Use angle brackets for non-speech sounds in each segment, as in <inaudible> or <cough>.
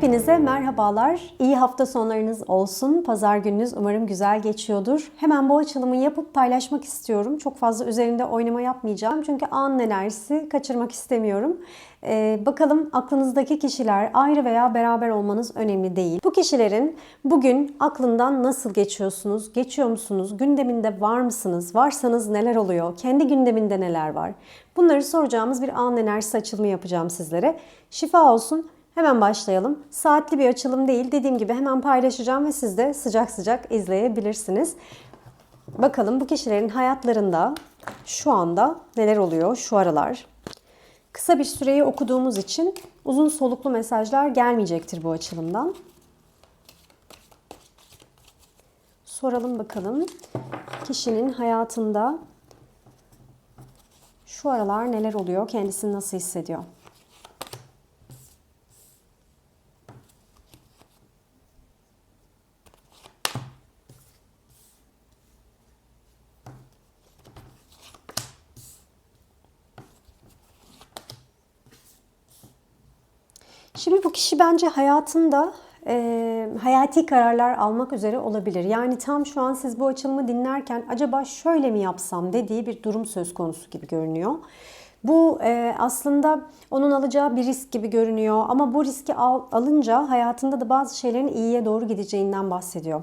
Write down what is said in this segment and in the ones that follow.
Hepinize merhabalar. İyi hafta sonlarınız olsun. Pazar gününüz umarım güzel geçiyordur. Hemen bu açılımı yapıp paylaşmak istiyorum. Çok fazla üzerinde oynama yapmayacağım. Çünkü anın enerjisi kaçırmak istemiyorum. Ee, bakalım aklınızdaki kişiler ayrı veya beraber olmanız önemli değil. Bu kişilerin bugün aklından nasıl geçiyorsunuz? Geçiyor musunuz? Gündeminde var mısınız? Varsanız neler oluyor? Kendi gündeminde neler var? Bunları soracağımız bir anın enerjisi açılımı yapacağım sizlere. Şifa olsun. Hemen başlayalım. Saatli bir açılım değil. Dediğim gibi hemen paylaşacağım ve siz de sıcak sıcak izleyebilirsiniz. Bakalım bu kişilerin hayatlarında şu anda neler oluyor şu aralar. Kısa bir süreyi okuduğumuz için uzun soluklu mesajlar gelmeyecektir bu açılımdan. Soralım bakalım kişinin hayatında şu aralar neler oluyor? Kendisini nasıl hissediyor? Şimdi bu kişi bence hayatında e, hayati kararlar almak üzere olabilir. Yani tam şu an siz bu açılımı dinlerken acaba şöyle mi yapsam dediği bir durum söz konusu gibi görünüyor. Bu e, aslında onun alacağı bir risk gibi görünüyor ama bu riski al, alınca hayatında da bazı şeylerin iyiye doğru gideceğinden bahsediyor.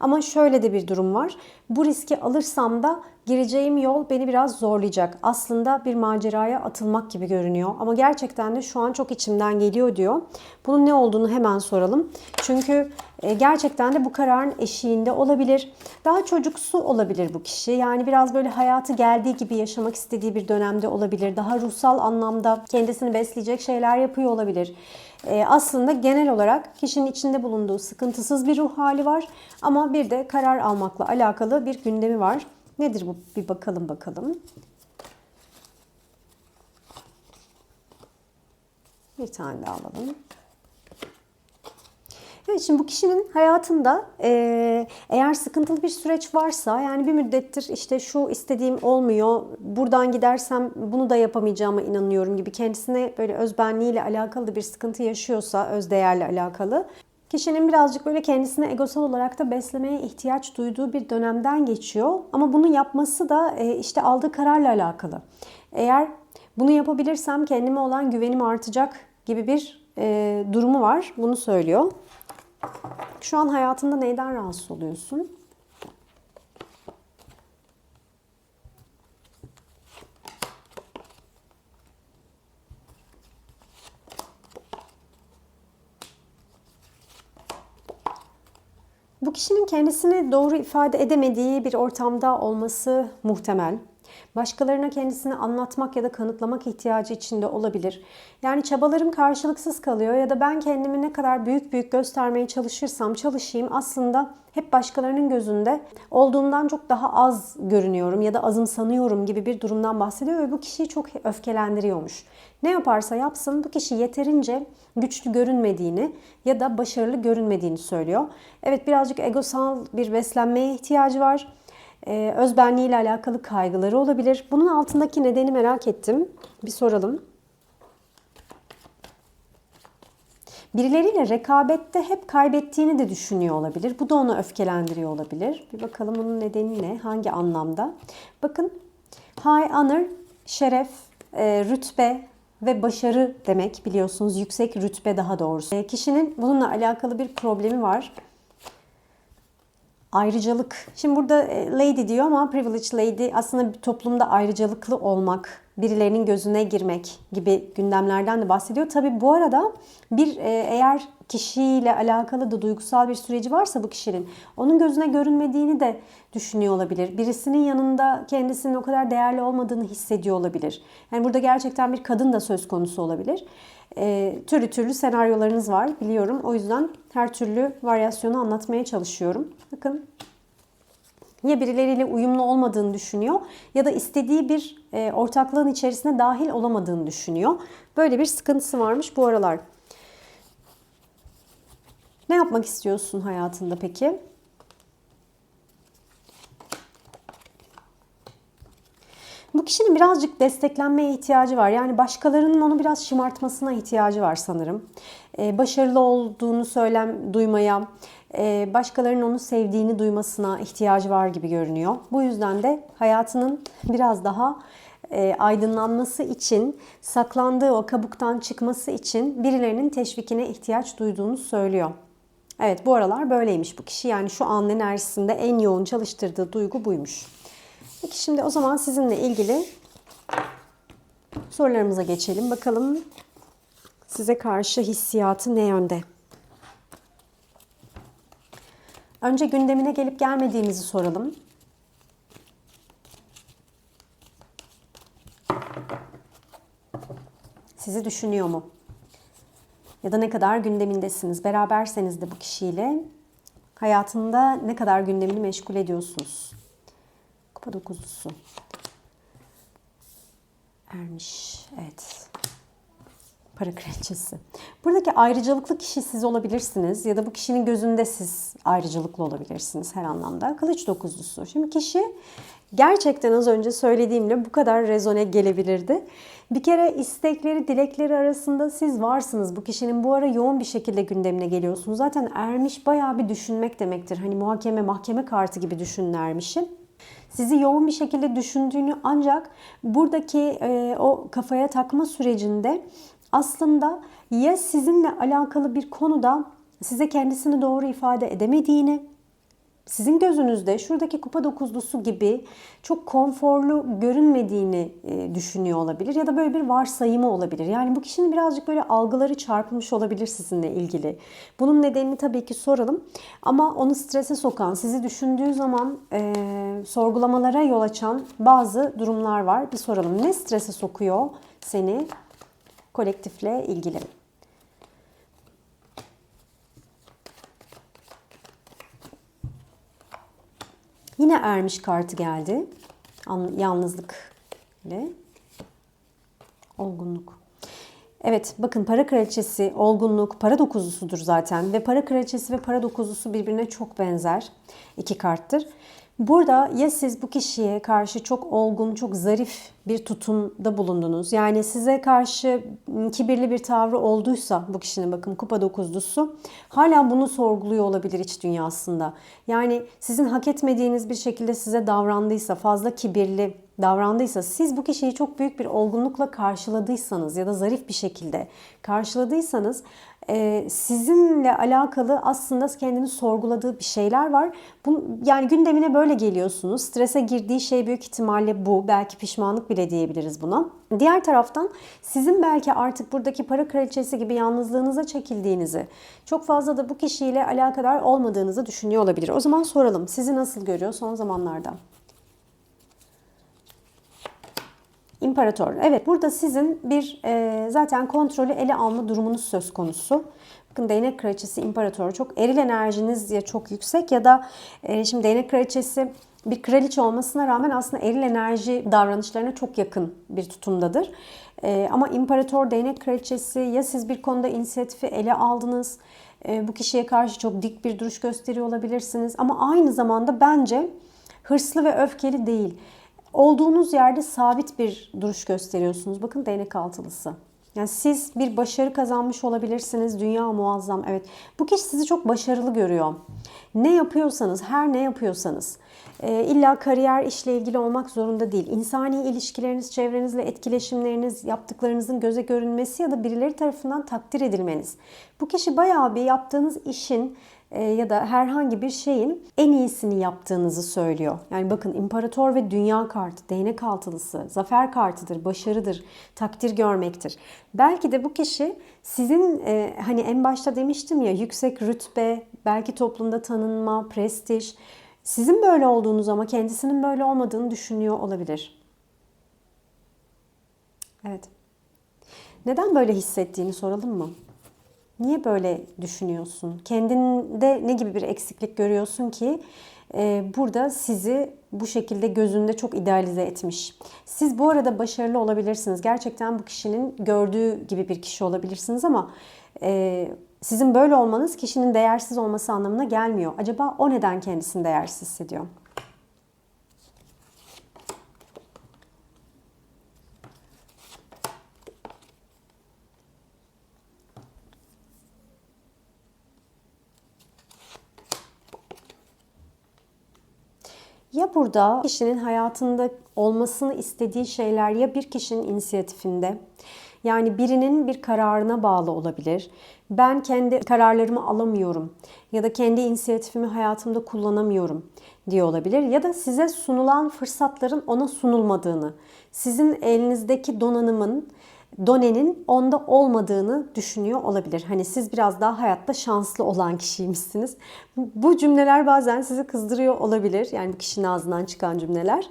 Ama şöyle de bir durum var. Bu riski alırsam da gireceğim yol beni biraz zorlayacak. Aslında bir maceraya atılmak gibi görünüyor. Ama gerçekten de şu an çok içimden geliyor diyor. Bunun ne olduğunu hemen soralım. Çünkü e, gerçekten de bu kararın eşiğinde olabilir. Daha çocuksu olabilir bu kişi. Yani biraz böyle hayatı geldiği gibi yaşamak istediği bir dönemde olabilir. Daha ruhsal anlamda kendisini besleyecek şeyler yapıyor olabilir. E, aslında genel olarak kişinin içinde bulunduğu sıkıntısız bir ruh hali var. Ama bir de karar almakla alakalı bir gündemi var. Nedir bu? Bir bakalım bakalım. Bir tane daha alalım. Evet şimdi bu kişinin hayatında e, eğer sıkıntılı bir süreç varsa yani bir müddettir işte şu istediğim olmuyor buradan gidersem bunu da yapamayacağıma inanıyorum gibi kendisine böyle özbenliğiyle alakalı bir sıkıntı yaşıyorsa özdeğerle alakalı Kişinin birazcık böyle kendisine egosal olarak da beslemeye ihtiyaç duyduğu bir dönemden geçiyor. Ama bunu yapması da e, işte aldığı kararla alakalı. Eğer bunu yapabilirsem kendime olan güvenim artacak gibi bir e, durumu var. Bunu söylüyor. Şu an hayatında neyden rahatsız oluyorsun? Bu kişinin kendisini doğru ifade edemediği bir ortamda olması muhtemel. Başkalarına kendisini anlatmak ya da kanıtlamak ihtiyacı içinde olabilir. Yani çabalarım karşılıksız kalıyor ya da ben kendimi ne kadar büyük büyük göstermeye çalışırsam çalışayım aslında hep başkalarının gözünde olduğumdan çok daha az görünüyorum ya da azımsanıyorum gibi bir durumdan bahsediyor ve bu kişiyi çok öfkelendiriyormuş. Ne yaparsa yapsın bu kişi yeterince güçlü görünmediğini ya da başarılı görünmediğini söylüyor. Evet birazcık egosal bir beslenmeye ihtiyacı var e, özbenliği ile alakalı kaygıları olabilir. Bunun altındaki nedeni merak ettim. Bir soralım. Birileriyle rekabette hep kaybettiğini de düşünüyor olabilir. Bu da onu öfkelendiriyor olabilir. Bir bakalım bunun nedeni ne? Hangi anlamda? Bakın high honor, şeref, e, rütbe ve başarı demek biliyorsunuz. Yüksek rütbe daha doğrusu. E, kişinin bununla alakalı bir problemi var ayrıcalık. Şimdi burada e, lady diyor ama privileged lady aslında bir toplumda ayrıcalıklı olmak, birilerinin gözüne girmek gibi gündemlerden de bahsediyor. Tabi bu arada bir e, eğer kişiyle alakalı da duygusal bir süreci varsa bu kişinin onun gözüne görünmediğini de düşünüyor olabilir. Birisinin yanında kendisinin o kadar değerli olmadığını hissediyor olabilir. Yani burada gerçekten bir kadın da söz konusu olabilir. E, türlü türlü senaryolarınız var biliyorum. O yüzden her türlü varyasyonu anlatmaya çalışıyorum. Bakın ya birileriyle uyumlu olmadığını düşünüyor ya da istediği bir e, ortaklığın içerisine dahil olamadığını düşünüyor. Böyle bir sıkıntısı varmış bu aralar. Ne yapmak istiyorsun hayatında peki? Bu kişinin birazcık desteklenmeye ihtiyacı var. Yani başkalarının onu biraz şımartmasına ihtiyacı var sanırım. e, başarılı olduğunu söylem duymaya, başkalarının onu sevdiğini duymasına ihtiyacı var gibi görünüyor. Bu yüzden de hayatının biraz daha e, aydınlanması için, saklandığı o kabuktan çıkması için birilerinin teşvikine ihtiyaç duyduğunu söylüyor. Evet bu aralar böyleymiş bu kişi. Yani şu an enerjisinde en yoğun çalıştırdığı duygu buymuş. Peki şimdi o zaman sizinle ilgili sorularımıza geçelim. Bakalım size karşı hissiyatı ne yönde? Önce gündemine gelip gelmediğimizi soralım. Sizi düşünüyor mu? Ya da ne kadar gündemindesiniz? Beraberseniz de bu kişiyle hayatında ne kadar gündemini meşgul ediyorsunuz? Kupa dokuzlusu. Ermiş. Evet. Para kraliçesi. Buradaki ayrıcalıklı kişi siz olabilirsiniz ya da bu kişinin gözünde siz ayrıcalıklı olabilirsiniz her anlamda. Kılıç dokuzlusu. Şimdi kişi gerçekten az önce söylediğimle bu kadar rezone gelebilirdi. Bir kere istekleri, dilekleri arasında siz varsınız. Bu kişinin bu ara yoğun bir şekilde gündemine geliyorsunuz. Zaten ermiş bayağı bir düşünmek demektir. Hani muhakeme, mahkeme kartı gibi düşünün ermişi sizi yoğun bir şekilde düşündüğünü ancak buradaki e, o kafaya takma sürecinde aslında ya sizinle alakalı bir konuda size kendisini doğru ifade edemediğini, sizin gözünüzde şuradaki kupa dokuzlusu gibi çok konforlu görünmediğini e, düşünüyor olabilir ya da böyle bir varsayımı olabilir. Yani bu kişinin birazcık böyle algıları çarpılmış olabilir sizinle ilgili. Bunun nedenini tabii ki soralım ama onu strese sokan, sizi düşündüğü zaman e, sorgulamalara yol açan bazı durumlar var. Bir soralım ne strese sokuyor seni kolektifle ilgili? Yine ermiş kartı geldi. Yalnızlık ile olgunluk. Evet bakın para kraliçesi olgunluk para dokuzlusudur zaten ve para kraliçesi ve para dokuzlusu birbirine çok benzer iki karttır. Burada ya siz bu kişiye karşı çok olgun, çok zarif bir tutumda bulundunuz. Yani size karşı kibirli bir tavrı olduysa bu kişinin bakın kupa dokuzlusu hala bunu sorguluyor olabilir iç dünyasında. Yani sizin hak etmediğiniz bir şekilde size davrandıysa, fazla kibirli davrandıysa, siz bu kişiyi çok büyük bir olgunlukla karşıladıysanız ya da zarif bir şekilde karşıladıysanız e, sizinle alakalı aslında kendini sorguladığı bir şeyler var. Yani gündemine böyle geliyorsunuz. Strese girdiği şey büyük ihtimalle bu. Belki pişmanlık bile diyebiliriz buna. Diğer taraftan sizin belki artık buradaki para kraliçesi gibi yalnızlığınıza çekildiğinizi, çok fazla da bu kişiyle alakadar olmadığınızı düşünüyor olabilir. O zaman soralım. Sizi nasıl görüyor son zamanlarda? İmparator. Evet burada sizin bir e, zaten kontrolü ele alma durumunuz söz konusu. Bakın değnek kraliçesi imparator çok eril enerjiniz ya çok yüksek ya da e, şimdi değnek kraliçesi bir kraliçe olmasına rağmen aslında eril enerji davranışlarına çok yakın bir tutumdadır. E, ama imparator değnek kraliçesi ya siz bir konuda inisiyatifi ele aldınız e, bu kişiye karşı çok dik bir duruş gösteriyor olabilirsiniz. Ama aynı zamanda bence hırslı ve öfkeli değil olduğunuz yerde sabit bir duruş gösteriyorsunuz. Bakın değnek altılısı. Yani siz bir başarı kazanmış olabilirsiniz. Dünya muazzam. Evet. Bu kişi sizi çok başarılı görüyor. Ne yapıyorsanız, her ne yapıyorsanız e, illa kariyer işle ilgili olmak zorunda değil. İnsani ilişkileriniz, çevrenizle etkileşimleriniz, yaptıklarınızın göze görünmesi ya da birileri tarafından takdir edilmeniz. Bu kişi bayağı bir yaptığınız işin ya da herhangi bir şeyin en iyisini yaptığınızı söylüyor. Yani bakın imparator ve dünya kartı, değnek altılısı, zafer kartıdır, başarıdır, takdir görmektir. Belki de bu kişi sizin e, hani en başta demiştim ya yüksek rütbe, belki toplumda tanınma, prestij, sizin böyle olduğunuz ama kendisinin böyle olmadığını düşünüyor olabilir. Evet. Neden böyle hissettiğini soralım mı? Niye böyle düşünüyorsun? Kendinde ne gibi bir eksiklik görüyorsun ki e, burada sizi bu şekilde gözünde çok idealize etmiş. Siz bu arada başarılı olabilirsiniz. Gerçekten bu kişinin gördüğü gibi bir kişi olabilirsiniz ama e, sizin böyle olmanız kişinin değersiz olması anlamına gelmiyor. Acaba o neden kendisini değersiz hissediyor? Ya burada kişinin hayatında olmasını istediği şeyler ya bir kişinin inisiyatifinde yani birinin bir kararına bağlı olabilir. Ben kendi kararlarımı alamıyorum ya da kendi inisiyatifimi hayatımda kullanamıyorum diye olabilir. Ya da size sunulan fırsatların ona sunulmadığını, sizin elinizdeki donanımın donenin onda olmadığını düşünüyor olabilir. Hani siz biraz daha hayatta şanslı olan kişiymişsiniz. Bu cümleler bazen sizi kızdırıyor olabilir. Yani bu kişinin ağzından çıkan cümleler.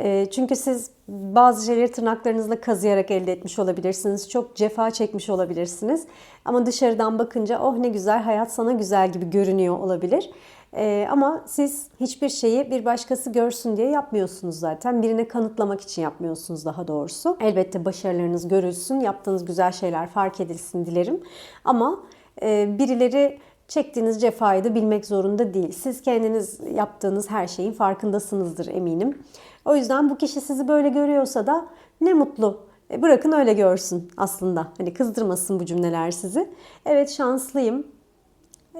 E, çünkü siz bazı şeyleri tırnaklarınızla kazıyarak elde etmiş olabilirsiniz. Çok cefa çekmiş olabilirsiniz. Ama dışarıdan bakınca oh ne güzel hayat sana güzel gibi görünüyor olabilir. Ee, ama siz hiçbir şeyi bir başkası görsün diye yapmıyorsunuz zaten. Birine kanıtlamak için yapmıyorsunuz daha doğrusu. Elbette başarılarınız görülsün, yaptığınız güzel şeyler fark edilsin dilerim. Ama e, birileri çektiğiniz cefayı da bilmek zorunda değil. Siz kendiniz yaptığınız her şeyin farkındasınızdır eminim. O yüzden bu kişi sizi böyle görüyorsa da ne mutlu. E, bırakın öyle görsün aslında. Hani kızdırmasın bu cümleler sizi. Evet şanslıyım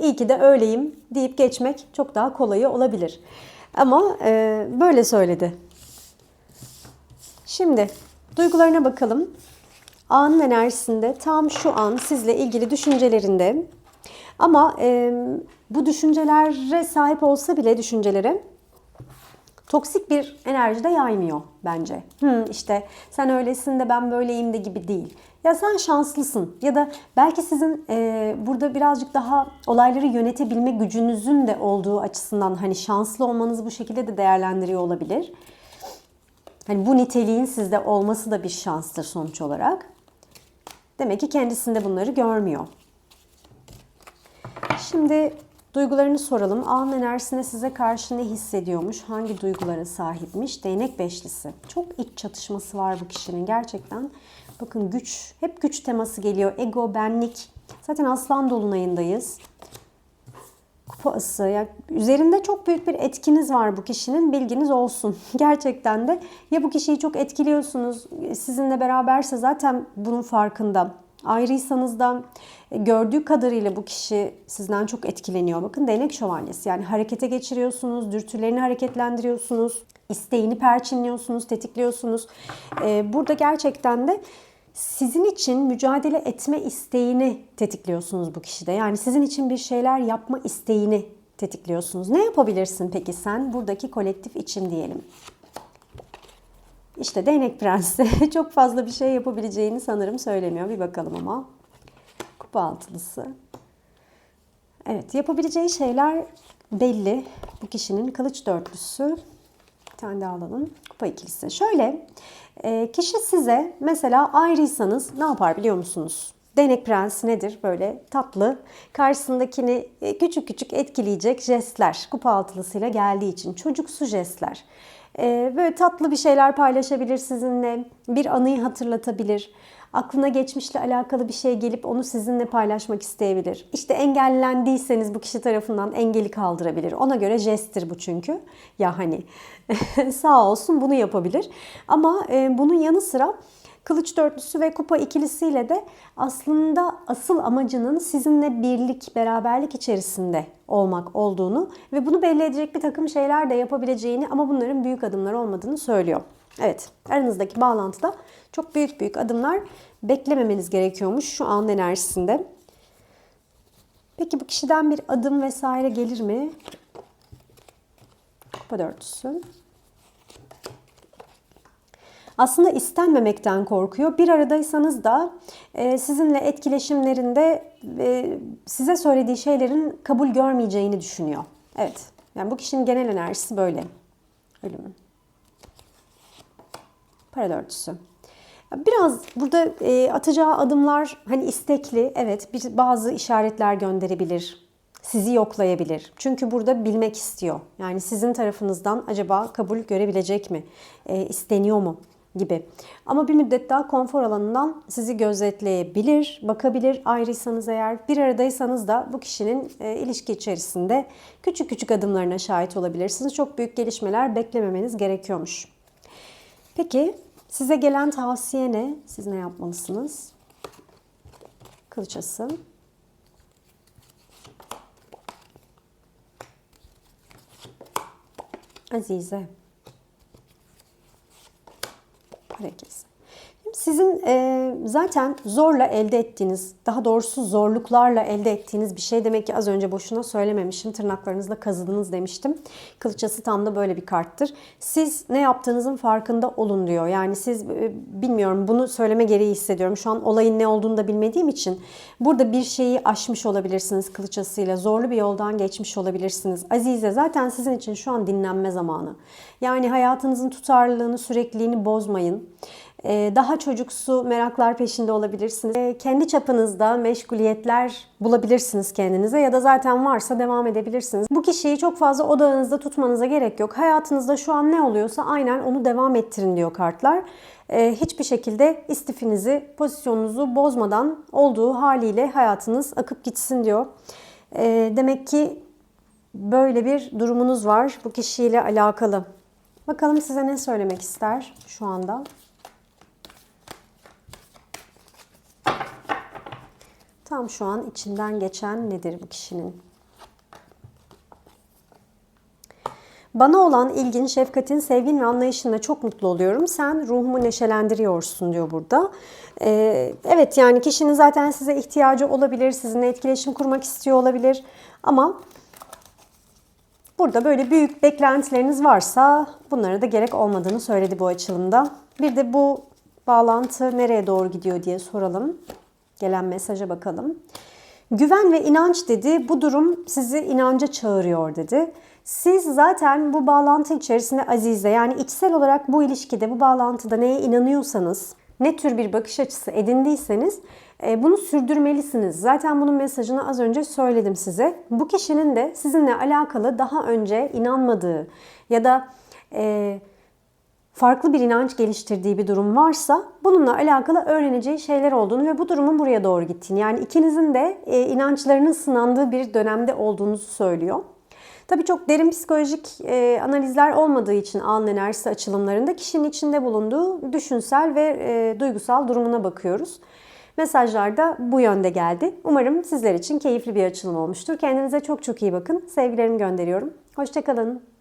İyi ki de öyleyim deyip geçmek çok daha kolayı olabilir. Ama e, böyle söyledi. Şimdi duygularına bakalım. Anın enerjisinde tam şu an sizle ilgili düşüncelerinde ama e, bu düşüncelere sahip olsa bile düşüncelere toksik bir enerji de yaymıyor bence. Hmm, işte sen öylesin de ben böyleyim de gibi değil. Ya sen şanslısın ya da belki sizin e, burada birazcık daha olayları yönetebilme gücünüzün de olduğu açısından hani şanslı olmanızı bu şekilde de değerlendiriyor olabilir. Hani bu niteliğin sizde olması da bir şanstır sonuç olarak. Demek ki kendisinde bunları görmüyor. Şimdi duygularını soralım. An enerjisinde size karşı ne hissediyormuş? Hangi duygulara sahipmiş? Değnek beşlisi. Çok iç çatışması var bu kişinin gerçekten. Bakın güç, hep güç teması geliyor. Ego, benlik. Zaten aslan dolunayındayız. Kupa ası. Yani üzerinde çok büyük bir etkiniz var bu kişinin. Bilginiz olsun. <laughs> Gerçekten de ya bu kişiyi çok etkiliyorsunuz. Sizinle beraberse zaten bunun farkında. Ayrıysanız da gördüğü kadarıyla bu kişi sizden çok etkileniyor. Bakın değnek şövalyesi. Yani harekete geçiriyorsunuz, dürtülerini hareketlendiriyorsunuz, isteğini perçinliyorsunuz, tetikliyorsunuz. Ee, burada gerçekten de sizin için mücadele etme isteğini tetikliyorsunuz bu kişide. Yani sizin için bir şeyler yapma isteğini tetikliyorsunuz. Ne yapabilirsin peki sen buradaki kolektif için diyelim? İşte değnek prensi <laughs> çok fazla bir şey yapabileceğini sanırım söylemiyor. Bir bakalım ama. Kupa altılısı. Evet yapabileceği şeyler belli. Bu kişinin kılıç dörtlüsü. Bir tane daha alalım. Kupa ikilisi. Şöyle e, kişi size mesela ayrıysanız ne yapar biliyor musunuz? Denek prensi nedir? Böyle tatlı, karşısındakini e, küçük küçük etkileyecek jestler. Kupa altılısıyla geldiği için çocuksu jestler. E, böyle tatlı bir şeyler paylaşabilir sizinle, bir anıyı hatırlatabilir. Aklına geçmişle alakalı bir şey gelip onu sizinle paylaşmak isteyebilir. İşte engellendiyseniz bu kişi tarafından engeli kaldırabilir. Ona göre jesttir bu çünkü. Ya hani <laughs> sağ olsun bunu yapabilir. Ama e, bunun yanı sıra Kılıç dörtlüsü ve kupa ikilisiyle de aslında asıl amacının sizinle birlik, beraberlik içerisinde olmak olduğunu ve bunu belli edecek bir takım şeyler de yapabileceğini ama bunların büyük adımlar olmadığını söylüyor. Evet, aranızdaki bağlantıda çok büyük büyük adımlar beklememeniz gerekiyormuş şu an enerjisinde. Peki bu kişiden bir adım vesaire gelir mi? Kupa dörtlüsü. Aslında istenmemekten korkuyor. Bir aradaysanız da e, sizinle etkileşimlerinde e, size söylediği şeylerin kabul görmeyeceğini düşünüyor. Evet. Yani bu kişinin genel enerjisi böyle. Ölüm. Para dörtüsü. Biraz burada e, atacağı adımlar hani istekli. Evet bir, bazı işaretler gönderebilir. Sizi yoklayabilir. Çünkü burada bilmek istiyor. Yani sizin tarafınızdan acaba kabul görebilecek mi? E, isteniyor mu? gibi. Ama bir müddet daha konfor alanından sizi gözetleyebilir, bakabilir. Ayrıysanız eğer bir aradaysanız da bu kişinin e, ilişki içerisinde küçük küçük adımlarına şahit olabilirsiniz. Çok büyük gelişmeler beklememeniz gerekiyormuş. Peki size gelen tavsiye ne? Siz ne yapmalısınız? Kılıçası. Azize. Harekesi. Sizin e, zaten zorla elde ettiğiniz, daha doğrusu zorluklarla elde ettiğiniz bir şey demek ki az önce boşuna söylememişim. Tırnaklarınızla kazıdınız demiştim. Kılıçası tam da böyle bir karttır. Siz ne yaptığınızın farkında olun diyor. Yani siz e, bilmiyorum bunu söyleme gereği hissediyorum. Şu an olayın ne olduğunu da bilmediğim için burada bir şeyi aşmış olabilirsiniz kılıçasıyla. Zorlu bir yoldan geçmiş olabilirsiniz. Azize zaten sizin için şu an dinlenme zamanı. Yani hayatınızın tutarlılığını, sürekliliğini bozmayın. Ee, Daha çocuksu meraklar peşinde olabilirsiniz. Ee, Kendi çapınızda meşguliyetler bulabilirsiniz kendinize ya da zaten varsa devam edebilirsiniz. Bu kişiyi çok fazla odağınızda tutmanıza gerek yok. Hayatınızda şu an ne oluyorsa aynen onu devam ettirin diyor kartlar. Ee, Hiçbir şekilde istifinizi, pozisyonunuzu bozmadan olduğu haliyle hayatınız akıp gitsin diyor. Demek ki böyle bir durumunuz var bu kişiyle alakalı. Bakalım size ne söylemek ister şu anda? Tam şu an içinden geçen nedir bu kişinin? Bana olan ilgin, şefkatin, sevgin ve anlayışınla çok mutlu oluyorum. Sen ruhumu neşelendiriyorsun diyor burada. Ee, evet yani kişinin zaten size ihtiyacı olabilir, sizinle etkileşim kurmak istiyor olabilir. Ama burada böyle büyük beklentileriniz varsa bunlara da gerek olmadığını söyledi bu açılımda. Bir de bu bağlantı nereye doğru gidiyor diye soralım. Gelen mesaja bakalım. Güven ve inanç dedi. Bu durum sizi inanca çağırıyor dedi. Siz zaten bu bağlantı içerisinde azize yani içsel olarak bu ilişkide bu bağlantıda neye inanıyorsanız ne tür bir bakış açısı edindiyseniz e, bunu sürdürmelisiniz. Zaten bunun mesajını az önce söyledim size. Bu kişinin de sizinle alakalı daha önce inanmadığı ya da e, farklı bir inanç geliştirdiği bir durum varsa bununla alakalı öğreneceği şeyler olduğunu ve bu durumun buraya doğru gittiğini yani ikinizin de e, inançlarının sınandığı bir dönemde olduğunuzu söylüyor. Tabii çok derin psikolojik e, analizler olmadığı için an enerjisi açılımlarında kişinin içinde bulunduğu düşünsel ve e, duygusal durumuna bakıyoruz. Mesajlar da bu yönde geldi. Umarım sizler için keyifli bir açılım olmuştur. Kendinize çok çok iyi bakın. Sevgilerimi gönderiyorum. Hoşçakalın.